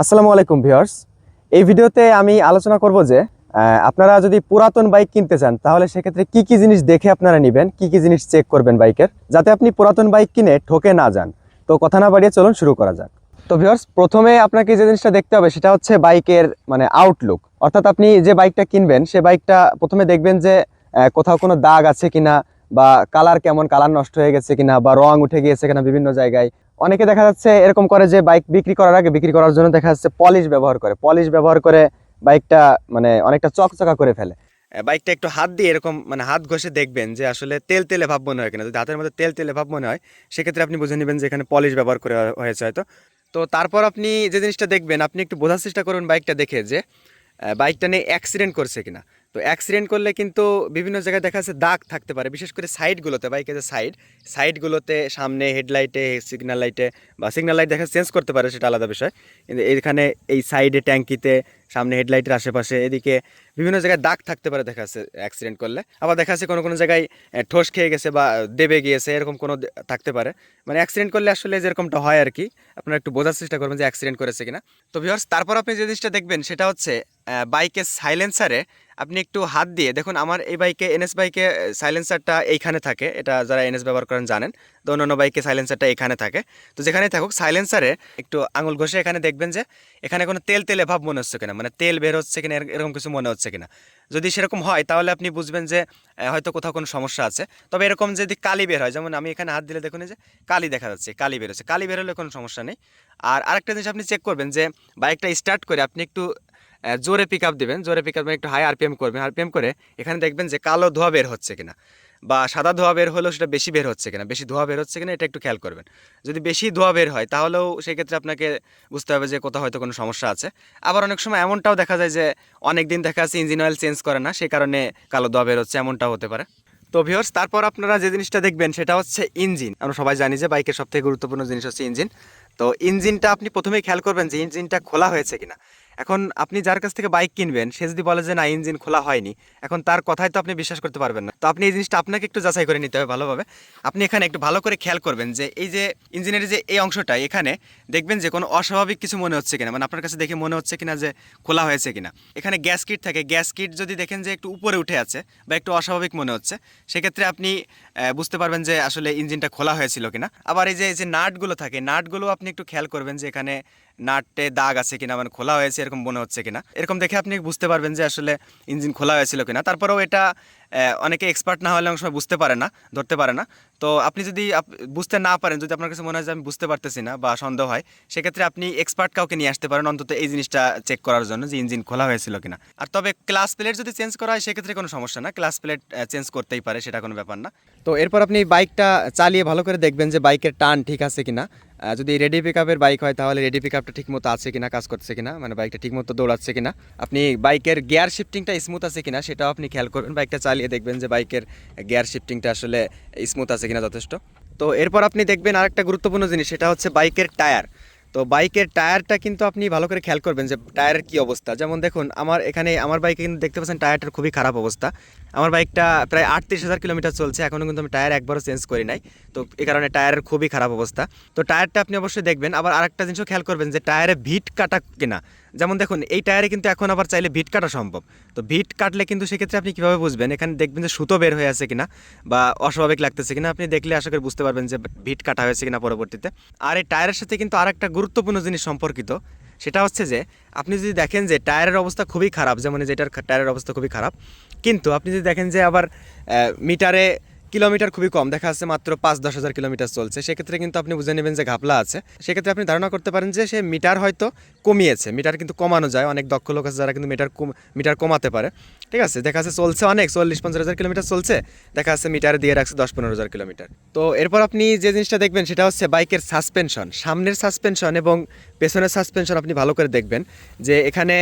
আসসালামু আলাইকুম ভিউয়ার্স। এই ভিডিওতে আমি আলোচনা করব যে আপনারা যদি পুরাতন বাইক কিনতে চান, তাহলে সেক্ষেত্রে কি কি জিনিস দেখে আপনারা নেবেন, কি কি জিনিস চেক করবেন বাইকের, যাতে আপনি পুরাতন বাইক কিনে ঠকে না যান। তো কথা না বাড়িয়ে চলুন শুরু করা যাক। তো ভিউয়ার্স, প্রথমে আপনাকে যে জিনিসটা দেখতে হবে, সেটা হচ্ছে বাইকের মানে আউটলুক অর্থাৎ আপনি যে বাইকটা কিনবেন, সে বাইকটা প্রথমে দেখবেন যে কোথাও কোনো দাগ আছে কিনা, বা কালার কেমন কালার নষ্ট হয়ে গেছে কিনা, বা রং উঠে গিয়েছে কিনা বিভিন্ন জায়গায় অনেকে দেখা যাচ্ছে এরকম করে যে বাইক বিক্রি করার আগে বিক্রি করার জন্য দেখা যাচ্ছে পলিশ ব্যবহার করে। পলিশ ব্যবহার করে বাইকটা মানে অনেকটা চকচকা করে ফেলে। বাইকটা একটু হাত দিয়ে এরকম মানে হাত ঘষে দেখবেন যে আসলে তেল তেলে ভাব মনে হয় কিনা। যদি হাতের মধ্যে তেল তেলে ভাব মনে হয়, সেক্ষেত্রে আপনি বুঝে নেবেন যে এখানে পলিশ ব্যবহার করে হয়েছে হয়তো। তো তারপর আপনি যে জিনিসটা দেখবেন, আপনি একটু বোঝার চেষ্টা করবেন বাইকটা দেখে যে বাইকটা নিয়ে অ্যাক্সিডেন্ট করছে কিনা। তো অ্যাক্সিডেন্ট করলে কিন্তু বিভিন্ন জায়গায় দেখা যাচ্ছে দাগ থাকতে পারে, বিশেষ করে সাইডগুলোতে বাইকের যে সাইড সাইডগুলোতে সামনে হেডলাইটে সিগন্যাল লাইটে বা সিগন্যাল লাইট দেখা চেঞ্জ করতে পারে, সেটা আলাদা বিষয়। কিন্তু এখানে এই সাইডে ট্যাঙ্কিতে সামনে হেডলাইটের আশেপাশে, এদিকে বিভিন্ন জায়গায় দাগ থাকতে পারে দেখা যাচ্ছে অ্যাক্সিডেন্ট করলে। আবার দেখা যাচ্ছে কোনো কোনো জায়গায় ঠোস খেয়ে গেছে বা দেবে গিয়েছে, এরকম কোনো থাকতে পারে। মানে অ্যাক্সিডেন্ট করলে আসলে যেরকমটা হয় আর কি আপনারা একটু বোঝার চেষ্টা করবেন যে অ্যাক্সিডেন্ট করেছে কিনা। তো ভিউয়ার্স তারপর আপনি যে জিনিসটা দেখবেন, সেটা হচ্ছে বাইকের সাইলেন্সারে আপনি একটু হাত দিয়ে, দেখুন আমার এই বাইকে এনএস বাইকে সাইলেন্সারটা এইখানে থাকে, এটা যারা এনএস ব্যবহার করেন জানেন, তো অন্যান্য বাইকে সাইলেন্সারটা এখানে থাকে। তো যেখানেই থাকুক সাইলেন্সারে একটু আঙুল ঘষে এখানে দেখবেন যে, এখানে কোনো তেল তেলে ভাব মনে হচ্ছে কিনা। মানে তেল বের হচ্ছে কিনা এরকম কিছু মনে হচ্ছে কিনা। যদি সেরকম হয়, তাহলে আপনি বুঝবেন যে হয়তো কোথাও কোনো সমস্যা আছে। তবে এরকম যদি কালি বের হয়, যেমন আমি এখানে হাত দিলে দেখুন যে, কালি দেখা যাচ্ছে, কালি বের হচ্ছে। কালি বের হলে কোনো সমস্যা নেই। আর আরেকটা জিনিস আপনি চেক করবেন যে বাইকটা স্টার্ট করে আপনি একটু জোরে পিক আপ দেবেন। জোরে পিক আপ একটু হাই আরপিএম করবেন। আরপিএম করে এখানে দেখবেন যে কালো ধোয়া বের হচ্ছে কিনা। বা সাদা ধোয়া বের হলেও সেটা বেশি বের হচ্ছে কিনা, বেশি ধোয়া বের হচ্ছে কিনা এটা একটু খেয়াল করবেন। যদি বেশি ধোয়া বের হয় তাহলেও সেই ক্ষেত্রে আপনাকে বুঝতে হবে যে কোথাও হয়তো কোনো সমস্যা আছে। আবার অনেক সময় এমনটাও দেখা যায় যে অনেক দিন দেখা যাচ্ছে ইঞ্জিন অয়েল চেঞ্জ করে না সেই কারণে কালো ধোয়া বের হচ্ছে এমনটাও হতে পারে। তো ভিউয়ার্স, তারপর আপনারা যে জিনিসটা দেখবেন সেটা হচ্ছে ইঞ্জিন। আমরা সবাই জানি যে বাইকের সবথেকে গুরুত্বপূর্ণ জিনিস হচ্ছে ইঞ্জিন। তো ইঞ্জিনটা আপনি প্রথমেই খেয়াল করবেন যে ইঞ্জিনটা খোলা হয়েছে কিনা। এখন আপনি যার কাছ থেকে বাইক কিনবেন, সে যদি বলে যে না, ইঞ্জিন খোলা হয়নি, এখন তার কথাই তো আপনি বিশ্বাস করতে পারবেন না। তো আপনি এই জিনিসটা আপনাকে একটু যাচাই করে নিতে হবে ভালোভাবে। আপনি এখানে একটু ভালো করে খেয়াল করবেন যে এই যে ইঞ্জিনের যে এই অংশটা, এখানে দেখবেন যে কোনো অস্বাভাবিক কিছু মনে হচ্ছে কিনা। মানে আপনার কাছে দেখে মনে হচ্ছে কিনা যে খোলা হয়েছে কিনা। এখানে গ্যাস কিট থাকে। গ্যাস কিট যদি দেখেন যে একটু উপরে উঠে আছে বা একটু অস্বাভাবিক মনে হচ্ছে, সেক্ষেত্রে আপনি বুঝতে পারবেন যে আসলে ইঞ্জিনটা খোলা হয়েছিল কিনা। আবার এই যে এই যে নাটগুলো থাকে, নাটগুলো আপনি একটু খেয়াল করবেন যে এখানে নাটে দাগ আছে কিনা। মানে খোলা হয়েছে এরকম মনে হচ্ছে কিনা? এরকম দেখে আপনি বুঝতে পারবেন যে আসলে ইঞ্জিন খোলা হয়েছিল কিনা। তারপরেও এটা অনেকে এক্সপার্ট না হলে অনেক সময় বুঝতে পারে না, ধরতে পারে না। তো আপনি যদি বুঝতে না পারেন, যদি আপনার কাছে মনে হয় যে আমি বুঝতে পারতেছি না বা সন্দেহ হয়, সেক্ষেত্রে আপনি এক্সপার্ট কাউকে নিয়ে আসতে পারেন, অন্তত এই জিনিসটা চেক করার জন্য যে ইঞ্জিন খোলা হয়েছিল কিনা। আর তবে ক্লাস প্লেট যদি চেঞ্জ করা হয়, সেক্ষেত্রে কোনো সমস্যা না ক্লাস প্লেট চেঞ্জ করতেই পারে, সেটা কোনো ব্যাপার না। তো এরপর আপনি বাইকটা চালিয়ে ভালো করে দেখবেন যে বাইকের টান ঠিক আছে কিনা। যদি রেডি পিক আপের বাইক হয়, তাহলে রেডি পিক আপটা ঠিক মতো আছে কিনা, কাজ করছে কিনা মানে বাইকটা ঠিক মতো দৌড়াচ্ছে কিনা। আপনি বাইকের গিয়ার শিফটিংটা স্মুথ আছে কিনা, সেটাও আপনি খেয়াল করবেন বাইকটা চালিয়ে দেখবেন যে বাইকের গিয়ার শিফটিংটা আসলে স্মুথ আছে কিনা যথেষ্ট। তো এরপর আপনি দেখবেন আরেকটা গুরুত্বপূর্ণ জিনিস, সেটা হচ্ছে বাইকের টায়ার। তো বাইকের টায়ারটা কিন্তু আপনি ভালো করে খেয়াল করবেন যে টায়ারের কি অবস্থা। যেমন দেখুন, আমার এখানে, আমার বাইকে কিন্তু দেখতে পাচ্ছেন টায়ারটার খুবই খারাপ অবস্থা। আমার বাইকটা প্রায় আটত্রিশ হাজার কিলোমিটার চলছে এখনও কিন্তু আমি টায়ার একবারও চেঞ্জ করি নাই। তো এই কারণে টায়ারের খুবই খারাপ অবস্থা। তো টায়ারটা আপনি অবশ্যই দেখবেন। আবার আরেকটা জিনিসও খেয়াল করবেন যে টায়ারে ভিট কাটা কিনা। যেমন দেখুন, এই টায়ারে কিন্তু এখন আবার চাইলে ভিট কাটা সম্ভব। তো ভিট কাটলে কিন্তু সেক্ষেত্রে আপনি কীভাবে বুঝবেন? এখানে দেখবেন যে সুতো বের হয়ে আছে কিনা বা অস্বাভাবিক লাগতেছে কিনা, আপনি দেখলে আশা করি বুঝতে পারবেন যে ভিট কাটা হয়েছে কিনা পরবর্তীতে। আর এই টায়ারের সাথে কিন্তু আরেকটা গুরুত্বপূর্ণ জিনিস সম্পর্কিত, সেটা হচ্ছে যে আপনি যদি দেখেন যে টায়ারের অবস্থা খুবই খারাপ, যেমন যেটার টায়ারের অবস্থা খুবই খারাপ, কিন্তু আপনি যদি দেখেন যে আবার মিটারে কিলোমিটার খুবই কম। দেখা যাচ্ছে মাত্র পাঁচ দশ হাজার কিলোমিটার চলছে। সেক্ষেত্রে কিন্তু আপনি বুঝে নেবেন যে ঘাপলা আছে। সেক্ষেত্রে আপনি ধারণা করতে পারেন যে সে মিটার হয়তো কমিয়েছে। মিটার কিন্তু কমানো যায়। অনেক দক্ষ লোক আছে যারা কিন্তু মিটার মিটার কমাতে পারে। ঠিক আছে? দেখা যাচ্ছে চলছে অনেক। চল্লিশ, পঞ্চাশ হাজার কিলোমিটার চলছে। দেখা যাচ্ছে মিটারে দিয়ে রাখছে দশ, পনেরো হাজার কিলোমিটার। তো এরপর আপনি যে জিনিসটা দেখবেন সেটা হচ্ছে বাইকের সাসপেনশন। সামনের সাসপেনশন এবং পেছনের সাসপেনশন আপনি ভালো করে দেখবেন যে এখানে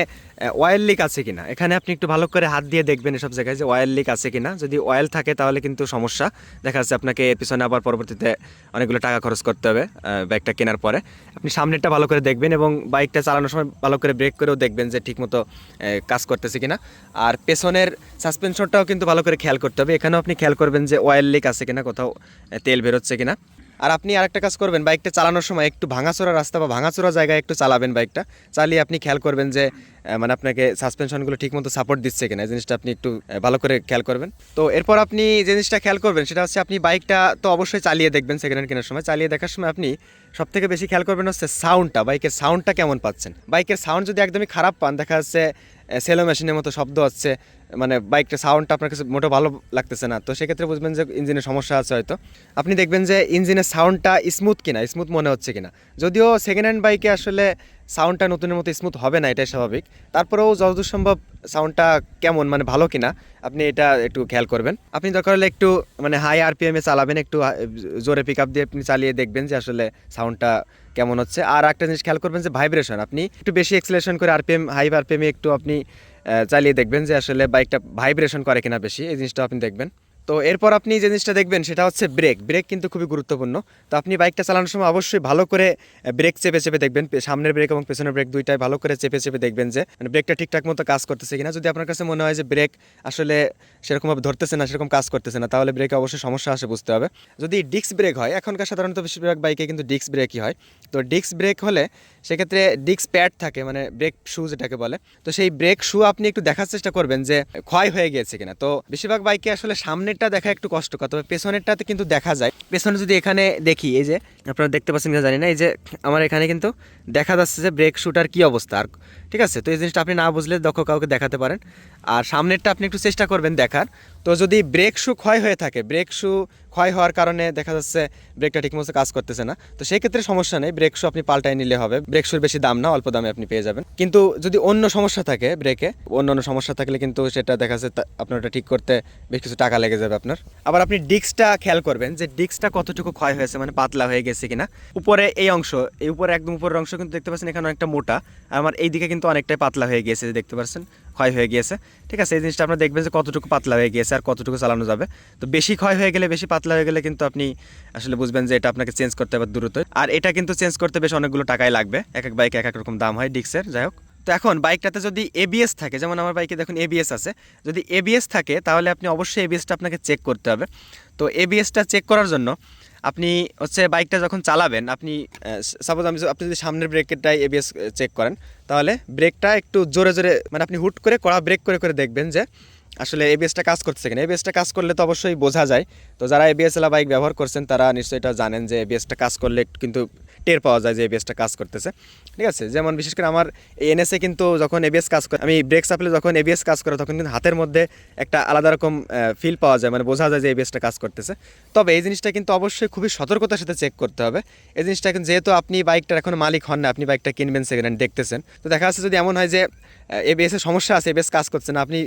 অয়েল লিক আছে কিনা। এখানে আপনি একটু ভালো করে হাত দিয়ে দেখবেন এসব জায়গায় যে অয়েল লিক আছে কিনা। যদি অয়েল থাকে তাহলে কিন্তু সমস্যা দেখা যাচ্ছে আপনাকে এর পিছনে আবার পরবর্তীতে অনেকগুলো টাকা খরচ করতে হবে বাইকটা কেনার পরে। আপনি সামনেরটা ভালো করে দেখবেন এবং বাইকটা চালানোর সময় ভালো করে ব্রেক করেও দেখবেন যে ঠিকমতো কাজ করতেছে কিনা। আর পেছনের সাসপেনশনটাও কিন্তু ভালো করে খেয়াল করতে হবে। এখানেও আপনি খেয়াল করবেন যে অয়েল লিক আছে কিনা, কোথাও তেল বেরোচ্ছে কিনা। আর আপনি আরেকটা কাজ করবেন, বাইকটা চালানোর সময় একটু ভাঙাচোরা রাস্তা বা ভাঙাচোরা জায়গায় একটু চালাবেন বাইকটা। চালিয়ে আপনি খেয়াল করবেন যে মানে আপনাকে সাসপেনশনগুলো ঠিকমতো সাপোর্ট দিচ্ছে কিনা জিনিসটা আপনি একটু ভালো করে খেয়াল করবেন। তো এরপর আপনি যে জিনিসটা খেয়াল করবেন, সেটা হচ্ছে আপনি বাইকটা তো অবশ্যই চালিয়ে দেখবেন সেকেন্ড হ্যান্ড কেনার সময়। চালিয়ে দেখার সময় আপনি সব থেকে বেশি খেয়াল করবেন হচ্ছে সাউন্ডটা বাইকের সাউন্ডটা কেমন পাচ্ছেন? বাইকের সাউন্ড যদি একদমই খারাপ পান, দেখা যাচ্ছে সেলো মেশিনের মতো শব্দ হচ্ছে মানে বাইকটা সাউন্ডটা আপনার কাছে মোটেও ভালো লাগতেছে না। তো সেক্ষেত্রে বুঝবেন যে ইঞ্জিনের সমস্যা আছে হয়তো। আপনি দেখবেন যে ইঞ্জিনের সাউন্ডটা স্মুথ কিনা স্মুথ মনে হচ্ছে কিনা। যদিও সেকেন্ড হ্যান্ড বাইকে আসলে সাউন্ডটা নতুনের মতো স্মুথ হবে না, এটাই স্বাভাবিক। তারপরেও যতদূর সম্ভব সাউন্ডটা কেমন মানে ভালো কিনা, আপনি এটা একটু খেয়াল করবেন। আপনি দরকার হলে একটু মানে হাই আরপিএমে চালাবেন, একটু জোরে পিক আপ দিয়ে আপনি চালিয়ে দেখবেন যে আসলে সাউন্ডটা কেমন হচ্ছে? আর একটা জিনিস খেয়াল করবেন যে ভাইব্রেশন আপনি একটু বেশি এক্সেলেশন করে আরপিএম হাই আরপিএমে একটু আপনি চালিয়ে দেখবেন যে আসলে বাইকটা ভাইব্রেশন করে কিনা বেশি, এই জিনিসটা আপনি দেখবেন। তো এরপর আপনি যে জিনিসটা দেখবেন, সেটা হচ্ছে ব্রেক ব্রেক কিন্তু খুবই গুরুত্বপূর্ণ। তো আপনি বাইকটা চালানোর সময় অবশ্যই ভালো করে ব্রেক চেপে চেপে দেখবেন। সামনের ব্রেক এবং পেছনের ব্রেক দুইটাই ভালো করে চেপে চেপে দেখবেন যে মানে ব্রেকটা ঠিকঠাক মতো কাজ করতেছে কিনা। যদি আপনার কাছে মনে হয় যে ব্রেক আসলে সেরকমভাবে ধরতেছে না, সেরকম কাজ করতেছে না, তাহলে ব্রেকে অবশ্যই সমস্যা আসে, বুঝতে হবে। যদি ডিস্ক ব্রেক হয়, এখনকার সাধারণত বেশিরভাগ বাইকে কিন্তু ডিস্ক ব্রেকই হয়। তো ডিস্ক ব্রেক হলে সেক্ষেত্রে ডিস্ক প্যাড থাকে মানে ব্রেক শু যেটাকে বলে। তো সেই ব্রেক শু আপনি একটু দেখার চেষ্টা করবেন যে ক্ষয় হয়ে গিয়েছে কিনা। তো বেশিরভাগ বাইকে আসলে সামনেরটা দেখা একটু কষ্টকর, তবে পেছনেরটাতে কিন্তু দেখা যায়। পেছনে যদি এখানে দেখি, এই যে, আপনারা দেখতে পাচ্ছেন কিনা জানি না, এই যে, আমার এখানে কিন্তু দেখা যাচ্ছে যে ব্রেক শুটার কী অবস্থা। আর ঠিক আছে? তো এই জিনিসটা আপনি না বুঝলে দক্ষ কাউকে দেখাতে পারেন। আর সামনেরটা আপনি একটু চেষ্টা করবেন দেখার। তো যদি ব্রেক শু ক্ষয় হয়ে থাকে, ব্রেক শু ক্ষয় হওয়ার কারণে দেখা যাচ্ছে ব্রেকটা ঠিকমতো কাজ করতেছে না, তো সেই ক্ষেত্রে সমস্যা নেই। ব্রেক শু আপনি পাল্টাই নিলে হবে। ব্রেক শুর বেশি দাম না, অল্প দামে আপনি পেয়ে যাবেন। কিন্তু যদি অন্য সমস্যা থাকে ব্রেকে, অন্য অন্য সমস্যা থাকলে কিন্তু সেটা দেখা যাচ্ছে আপনার ওটা ঠিক করতে বেশ কিছু টাকা লেগে যাবে আপনার। আবার আপনি ডিস্কটা খেয়াল করবেন যে ডিস্কটা কতটুকু ক্ষয় হয়েছে মানে পাতলা হয়ে গেছে কিনা। উপরে এই অংশ, এই উপরে একদম উপরের অংশ কিন্তু দেখতে পাচ্ছেন এখানে অনেকটা মোটা। আর আমার এই দিকে কিন্তু অনেকটাই পাতলা হয়ে গিয়েছে, দেখতে পাচ্ছেন ক্ষয় হয়ে গিয়েছে। ঠিক আছে, এই জিনিসটা আপনারা দেখবেন যে কতটুকু পাতলা হয়ে গিয়েছে আর কতটুকু চালানো যাবে। তো বেশি ক্ষয় হয়ে গেলে, বেশি পাতলা হয়ে গেলে কিন্তু আপনি আসলে বুঝবেন যে এটা আপনাকে চেঞ্জ করতে হবে দ্রুত। আর এটা কিন্তু চেঞ্জ করতে বেশ অনেকগুলো টাকাই লাগবে, এক এক বাইকে এক এক রকম দাম হয় ডিক্সের, যাই হোক। তো এখন বাইকটাতে যদি এবিএস থাকে, যেমন আমার বাইকে দেখুন এবিএস আছে, যদি এবিএস থাকে, তাহলে আপনি অবশ্যই এবিএসটা আপনাকে চেক করতে হবে। তো এবিএসটা চেক করার জন্য আপনি হচ্ছে বাইকটা যখন চালাবেন, আপনি সাপোজ আমি আপনি যদি সামনের ব্রেকেরটাই এবিএস চেক করেন, তাহলে ব্রেকটা একটু জোরে জোরে মানে আপনি হুট করে কড়া ব্রেক করে করে দেখবেন যে আসলে এবিএসটা কাজ করতেছে কিনা। এবিএসটা কাজ করলে তো অবশ্যই বোঝা যায়। তো যারা এবিএস এলা বাইক ব্যবহার করছেন, তারা নিশ্চয়ই এটা জানেন যে এবিএসটা কাজ করলে কিন্তু টের পাওয়া যায় যে এবিএসটা কাজ করতেছে। ঠিক আছে? যেমন বিশেষ করে আমার এনএসএ কিন্তু যখন এবিএস কাজ করে, আমি ব্রেক চাপলে যখন এবিএস কাজ করে, তখন কিন্তু হাতের মধ্যে একটা আলাদা রকম ফিল পাওয়া যায়। মানে বোঝা যায় যে এবিএসটা কাজ করতেছে। তবে এই জিনিসটা কিন্তু অবশ্যই খুবই সতর্কতার সাথে চেক করতে হবে। এই জিনিসটা এখন যেহেতু আপনি বাইকটার এখন মালিক হন না, আপনি বাইকটা কিনবেন সেকেন্ড হ্যান্ড দেখতেছেন। তো দেখা যাচ্ছে যদি এমন হয় যে এবিএস এর সমস্যা আছে এবিএস কাজ করছে না। আপনি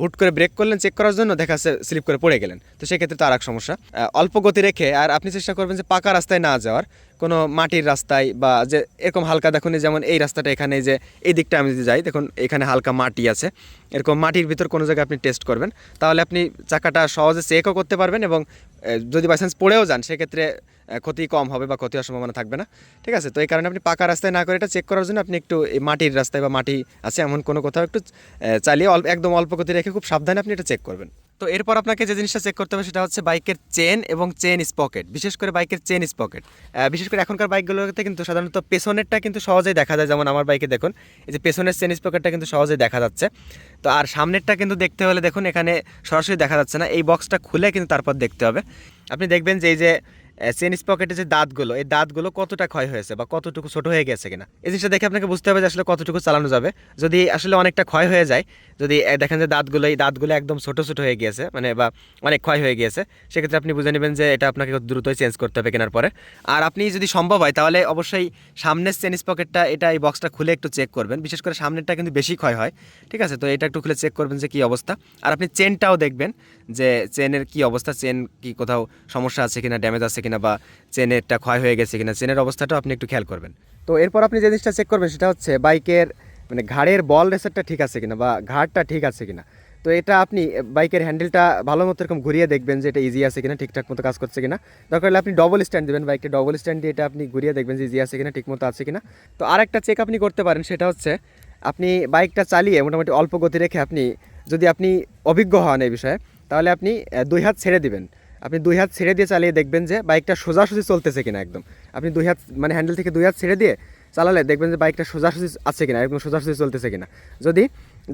হুট করে ব্রেক করলেন চেক করার জন্য দেখা যাচ্ছে স্লিপ করে পড়ে গেলেন। তো সেক্ষেত্রে তো আর এক সমস্যা। অল্প গতি রেখে, আর আপনি চেষ্টা করবেন যে পাকা রাস্তায় না যাওয়ার। কোনো মাটির রাস্তায় বা যে এরকম হালকা দেখুন যেমন এই রাস্তাটা এখানে যে এই দিকটা আমি যদি যাই, দেখুন এখানে হালকা মাটি আছে। এরকম মাটির ভিতর কোনো জায়গায় আপনি টেস্ট করবেন। তাহলে আপনি চাকাটা সহজে চেকও করতে পারবেন এবং যদি বাই চান্স পড়েও যান, সেক্ষেত্রে ক্ষতি কম হবে বা ক্ষতি হওয়ার সম্ভাবনা থাকবে না। ঠিক আছে? তো এই কারণে আপনি পাকা রাস্তায় না করে এটা চেক করার জন্য আপনি একটু মাটির রাস্তায় বা মাটি আছে এমন কোনো কোথাও একটু চালিয়ে অল্প, একদম অল্প গতি রেখে খুব সাবধানে আপনি এটা চেক করবেন। তো এরপর আপনাকে যে জিনিসটা চেক করতে হবে সেটা হচ্ছে বাইকের চেন এবং চেন স্পকেট বিশেষ করে বাইকের চেন স্পকেট বিশেষ করে এখনকার বাইকগুলোতে কিন্তু সাধারণত পেছনেরটা কিন্তু সহজেই দেখা যায়, যেমন আমার বাইকে দেখুন, এই যে পেছনের চেন স্পকেটটা কিন্তু সহজেই দেখা যাচ্ছে। তো আর সামনেরটা কিন্তু দেখতে হলে দেখুন, এখানে সরাসরি দেখা যাচ্ছে না, এই বক্সটা খুলে কিন্তু তারপর দেখতে হবে। আপনি দেখবেন যে এই যে চেন পকেটে যে দাঁতগুলো, এই দাঁতগুলো কতটা ক্ষয় হয়েছে বা কতটুকু ছোট হয়ে গেছে কিনা? এই জিনিসটা দেখে আপনাকে বুঝতে হবে যে আসলে কতটুকু চালানো যাবে। যদি আসলে অনেকটা ক্ষয় হয়ে যায়, যদি দেখেন যে দাঁতগুলো, এই দাঁতগুলো একদম ছোট ছোট হয়ে গিয়েছে মানে বা অনেক ক্ষয় হয়ে গিয়েছে, সেক্ষেত্রে আপনি বুঝে নেবেন যে এটা আপনাকে দ্রুতই চেঞ্জ করতে হবে কেনার পরে। আর আপনি যদি সম্ভব হয়, তাহলে অবশ্যই সামনের চেনিস পকেটটা এটা এই বক্সটা খুলে একটু চেক করবেন। বিশেষ করে সামনেরটা কিন্তু বেশি ক্ষয় হয়, ঠিক আছে? তো এটা একটু খুলে চেক করবেন যে কী অবস্থা। আর আপনি চেনটাও দেখবেন যে চেনের কি অবস্থা চেন কি কোথাও সমস্যা আছে কিনা ড্যামেজ আছে কিনা বা চেনেরটা ক্ষয় হয়ে গেছে কিনা, চেনের অবস্থাটাও আপনি একটু খেয়াল করবেন। তো এরপর আপনি যে জিনিসটা চেক করবেন সেটা হচ্ছে বাইকের মানে ঘাড়ের বল রেসারটা ঠিক আছে কিনা বা ঘাড়টা ঠিক আছে কিনা। তো এটা আপনি বাইকের হ্যান্ডেলটা ভালো মতো এরকম ঘুরিয়ে দেখবেন যে এটা ইজি আছে কিনা, ঠিকঠাক মতো কাজ করছে কিনা। দরকার হলে আপনি ডবল স্ট্যান্ড দেবেন বাইককে ডবল স্ট্যান্ড দিয়ে এটা আপনি ঘুরিয়ে দেখবেন যে ইজি আছে কিনা, ঠিক মতো আছে কিনা। তো আরেকটা চেক আপনি করতে পারেন সেটা হচ্ছে, আপনি বাইকটা চালিয়ে মোটামুটি অল্প গতি রেখে আপনি যদি আপনি অভিজ্ঞ হন এই বিষয়ে, তাহলে আপনি দুই হাত ছেড়ে দিবেন। আপনি দুই হাত ছেড়ে দিয়ে চালিয়ে দেখবেন যে বাইকটা সোজাসুজি চলতেছে কিনা একদম। আপনি দুই হাত মানে হ্যান্ডেল থেকে দুই হাত ছেড়ে দিয়ে চালালে দেখবেন যে বাইকটা সোজাসুজি আছে কিনা, একদম সোজাসুজি চলতেছে কিনা। যদি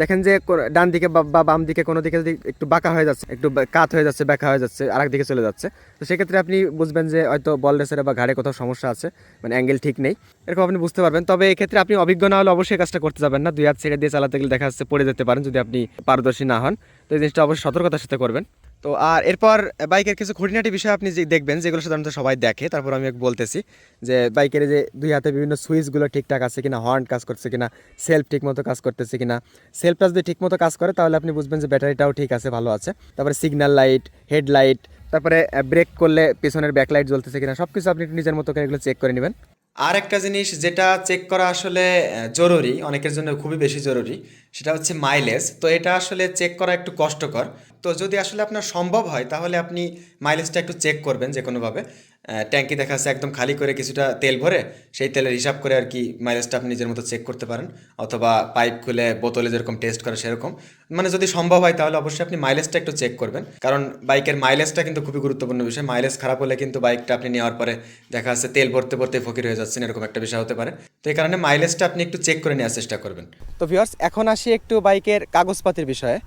দেখেন যে ডান দিকে বা বাম দিকে কোনো দিকে যদি একটু বাঁকা হয়ে যাচ্ছে, একটু কাত হয়ে যাচ্ছে ব্যাকা হয়ে যাচ্ছে, আরেক দিকে চলে যাচ্ছে, তো সেক্ষেত্রে আপনি বুঝবেন যে হয়তো বল রেসের বা ঘাড়ে কোথাও সমস্যা আছে মানে অ্যাঙ্গেল ঠিক নেই। এরকম আপনি বুঝতে পারবেন। তবে এক্ষেত্রে আপনি অভিজ্ঞ না হলে অবশ্যই কাজটা করতে যাবেন না। দুই হাত ছেড়ে দিয়ে চালাতে গেলে দেখা যাচ্ছে পড়ে যেতে পারেন যদি আপনি পারদর্শী না হন। তো এই জিনিসটা অবশ্যই সতর্কতার সাথে করবেন। তো আর এরপর বাইকের কিছু খুঁটিনাটি বিষয় আপনি যে দেখবেন, যেগুলো সাধারণত সবাই দেখে, তারপর আমি বলতেছি যে বাইকের যে দুই হাতে বিভিন্ন সুইচগুলো ঠিকঠাক আছে কিনা, হর্ন কাজ করছে কিনা, সেলফ ঠিকমতো কাজ করতেছে কিনা। সেলফটা যদি ঠিকমতো কাজ করে, তাহলে আপনি বুঝবেন যে ব্যাটারিটাও ঠিক আছে, ভালো আছে। তারপরে সিগন্যাল লাইট হেডলাইট তারপরে ব্রেক করলে পিছনের ব্যাকলাইট জ্বলতেছে কিনা সব কিছু আপনি নিজের মতো করে এগুলো চেক করে নেবেন। আর একটা জিনিস যেটা চেক করা আসলে জরুরি, অনেকের জন্য খুবই বেশি জরুরি, সেটা হচ্ছে মাইলেজ তো এটা আসলে চেক করা একটু কষ্টকর। তো যদি আসলে আপনার সম্ভব হয়, তাহলে আপনি মাইলেজটা একটু চেক করবেন যে কোনোভাবে ট্যাঙ্কি দেখা যাচ্ছে একদম খালি করে কিছুটা তেল ভরে, সেই তেলের হিসাব করে আর কি মাইলেজটা আপনি নিজের মতো চেক করতে পারেন, অথবা পাইপ খুলে বোতলে যেরকম টেস্ট করে সেরকম। মানে যদি সম্ভব হয় তাহলে অবশ্যই আপনি মাইলেজটা একটু চেক করবেন। কারণ বাইকের মাইলেজটা কিন্তু খুবই গুরুত্বপূর্ণ বিষয়। মাইলেজ খারাপ হলে কিন্তু বাইকটা আপনি নেওয়ার পরে দেখা যাচ্ছে তেল ভরতে ভরতে ফকির হয়ে যাচ্ছেন, এরকম একটা বিষয় হতে পারে। তো এই কারণে মাইলেজটা আপনি একটু চেক করে নেওয়ার চেষ্টা করবেন। তো ভিউয়ার্স এখন আসি একটু বাইকের কাগজপাতির বিষয়ে।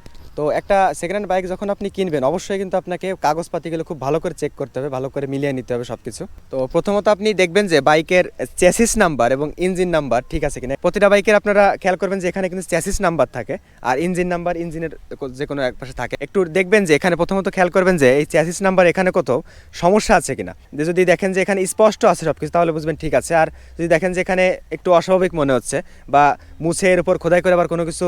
তো একটা সেকেন্ড হ্যান্ড বাইক যখন আপনি কিনবেন, অবশ্যই কিন্তু আপনাকে কাগজপাতিগুলো খুব ভালো করে চেক করতে হবে, ভালো করে মিলিয়ে নিতে হবে সব কিছু তো প্রথমত আপনি দেখবেন যে বাইকের চেসিস নাম্বার এবং ইঞ্জিন নাম্বার ঠিক আছে কিনা? প্রতিটা বাইকের আপনারা খেয়াল করবেন যে এখানে কিন্তু চেসিস নাম্বার থাকে, আর ইঞ্জিন নাম্বার ইঞ্জিনের যে কোনো এক পাশে থাকে। একটু দেখবেন যে এখানে প্রথমত খেয়াল করবেন যে এই চেসিস নাম্বার এখানে কোথাও সমস্যা আছে কিনা? যে যদি দেখেন যে এখানে স্পষ্ট আছে সব কিছু তাহলে বুঝবেন ঠিক আছে। আর যদি দেখেন যে এখানে একটু অস্বাভাবিক মনে হচ্ছে বা মুছে এর উপর খোদাই করে আবার কোনো কিছু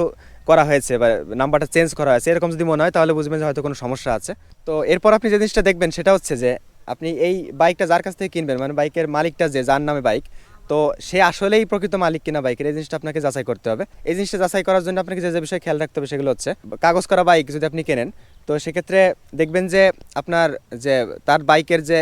করা হয়েছে বা নাম্বারটা চেঞ্জ করা হয়েছে, এরকম যদি মনে হয় তাহলে বুঝবেন যে হয়তো কোনো সমস্যা আছে। তো এরপর আপনি যে জিনিসটা দেখবেন সেটা হচ্ছে যে আপনি এই বাইকটা যার কাছ থেকে কিনবেন মানে বাইকের মালিকটা যে, যার নামে বাইক তো সে আসলেই প্রকৃত মালিক কিনা বাইকের এই জিনিসটা আপনাকে যাচাই করতে হবে। এই জিনিসটা যাচাই করার জন্য আপনাকে যে যে বিষয়ে খেয়াল রাখতে হবে সেগুলো হচ্ছে কাগজ করা বাইক যদি আপনি কেনেন, তো সেক্ষেত্রে দেখবেন যে আপনার যে, তার বাইকের যে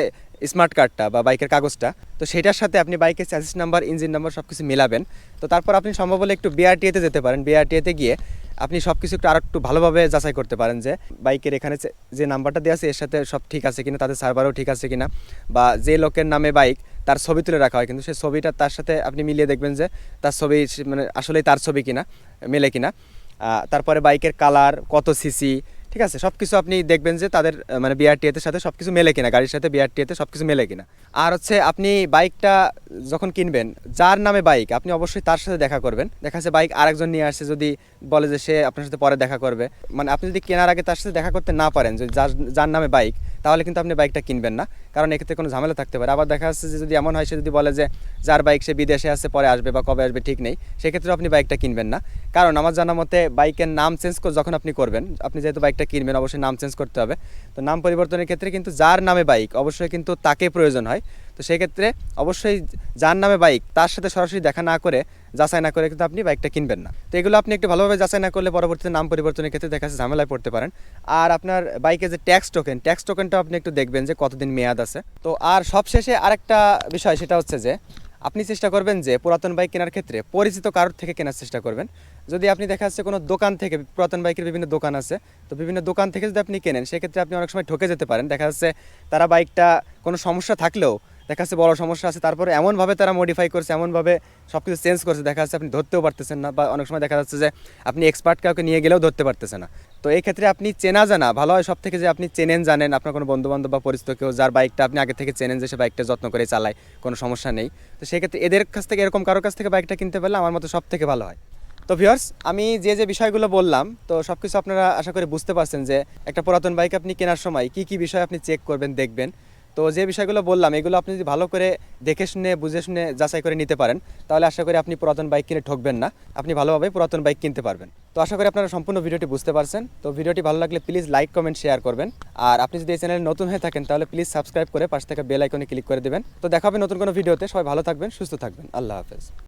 স্মার্ট কার্ডটা বা বাইকের কাগজটা, তো সেটার সাথে আপনি বাইকের চ্যাসিস নাম্বার ইঞ্জিন নাম্বার সব কিছু মিলাবেন। তো তারপর আপনি সম্ভব হলে একটু বিআরটিএতে যেতে পারেন। বিআরটিএতে গিয়ে আপনি সব কিছু একটু আর একটু ভালোভাবে যাচাই করতে পারেন যে বাইকের এখানে যে- নাম্বারটা দেওয়া আছে, এর সাথে সব ঠিক আছে কিনা, তাদের সার্ভারও ঠিক আছে কিনা, বা যে লোকের নামে বাইক, তার ছবি তুলে রাখা হয়। কিন্তু সেই ছবিটা তার সাথে আপনি মিলিয়ে দেখবেন যে তার ছবি মানে আসলেই তার ছবি কিনা, মেলে কিনা। তারপরে বাইকের কালার কত সিসি ঠিক আছে সব কিছু আপনি দেখবেন যে তাদের মানে বিআরটিএতে সাথে সব কিছু মেলে কিনা, গাড়ির সাথে বিআরটিএতে সব কিছু মেলে কিনা। আর হচ্ছে আপনি বাইকটা যখন কিনবেন, যার নামে বাইক, আপনি অবশ্যই তার সাথে দেখা করবেন। দেখা যাচ্ছে বাইক আরেকজন নিয়ে আসছে, যদি বলে যে সে আপনার সাথে পরে দেখা করবে। মানে আপনি যদি কেনার আগে তার সাথে দেখা করতে না পারেন, যদি যার যার নামে বাইক, তাহলে কিন্তু আপনি বাইকটা কিনবেন না। কারণ এক্ষেত্রে কোনো ঝামেলা থাকতে পারে। আবার দেখা যাচ্ছে যে যদি এমন হয়, সে যদি বলে যে, যার বাইক সে বিদেশে আসছে পরে আসবে বা কবে আসবে, ঠিক নেই। সেক্ষেত্রে আপনি বাইকটা কিনবেন না। কারণ আমার জানা মতে বাইকের নাম চেঞ্জ যখন আপনি করবেন, আপনি যেহেতু বাইকটা কিনবেন, অবশ্যই নাম চেঞ্জ করতে হবে। তো নাম পরিবর্তনের ক্ষেত্রে কিন্তু যার নামে বাইক অবশ্যই কিন্তু তাকে প্রয়োজন হয়। তো সেক্ষেত্রে অবশ্যই যার নামে বাইক তার সাথে সরাসরি দেখা না করে, যাচাই না করে কিন্তু আপনি বাইকটা কিনবেন না। তো এগুলো আপনি একটু ভালোভাবে যাচাই না করলে পরবর্তীতে নাম পরিবর্তনের ক্ষেত্রে দেখা যাচ্ছে ঝামেলায় পড়তে পারেন। আর আপনার বাইকে যে ট্যাক্স টোকেন ট্যাক্স টোকেনটা আপনি একটু দেখবেন যে কতদিন মেয়াদ আছে। তো আর সবশেষে আরেকটা বিষয়, সেটা হচ্ছে যে, আপনি চেষ্টা করবেন যে পুরাতন বাইক কেনার ক্ষেত্রে পরিচিত কারোর থেকে কেনার চেষ্টা করবেন। যদি আপনি দেখা যাচ্ছে কোনো দোকান থেকে, পুরাতন বাইকের বিভিন্ন দোকান আছে, তো বিভিন্ন দোকান থেকে যদি আপনি কেনেন, সেক্ষেত্রে আপনি অনেক সময় ঠকে যেতে পারেন। দেখা যাচ্ছে তারা বাইকটা কোনো সমস্যা থাকলেও দেখা যাচ্ছে বড় সমস্যা আছে। তারপরে এমনভাবে তারা মডিফাই করছে, এমনভাবে সব কিছু চেঞ্জ করছে, দেখা যাচ্ছে আপনি ধরতেও পারতেছেন না বা অনেক সময় দেখা যাচ্ছে যে আপনি এক্সপার্ট কাউকে নিয়ে গেলেও ধরতে পারতেছে না। তো এই ক্ষেত্রে আপনি চেনা জানা, ভালো হয় সব থেকে যে আপনি চেনেন, জানেন, আপনার কোনো বন্ধু বান্ধব বা পরিচিত কেউ যার বাইকটা আপনি আগে থেকে চেনেন যে সে বাইকটা যত্ন করে চালায়, কোনো সমস্যা নেই। তো সেক্ষেত্রে এদের কাছ থেকে, এরকম কারোর কাছ থেকে বাইকটা কিনতে পারলে আমার মতো সব থেকে ভালো হয়। তো ভিউয়ার্স আমি যে যে বিষয়গুলো বললাম, তো সব কিছু আপনারা আশা করি বুঝতে পারছেন যে একটা পুরাতন বাইক আপনি কেনার সময় কি কি বিষয় আপনি চেক করবেন, দেখবেন। তো যে বিষয়গুলো বললাম, এগুলো আপনি যদি ভালো করে দেখে শুনে, বুঝে শুনে যাচাই করে নিতে পারেন, তাহলে আশা করি আপনি পুরাতন বাইক কিনে ঠকবেন না। আপনি ভালোভাবে পুরাতন বাইক কিনতে পারবেন। তো আশা করি আপনারা সম্পূর্ণ ভিডিওটি বুঝতে পারছেন। তো ভিডিওটি ভালো লাগলে প্লিজ লাইক কমেন্ট শেয়ার করবেন। আর আপনি যদি এই চ্যানেলে নতুন হয়ে থাকেন, তাহলে প্লিজ সাবস্ক্রাইব করে পাশ থেকে বেল আইকনে ক্লিক করে দেবেন। তো দেখা হবে নতুন কোনো ভিডিওতে। সবাই ভালো থাকবেন, সুস্থ থাকবেন। আল্লাহ হাফেজ।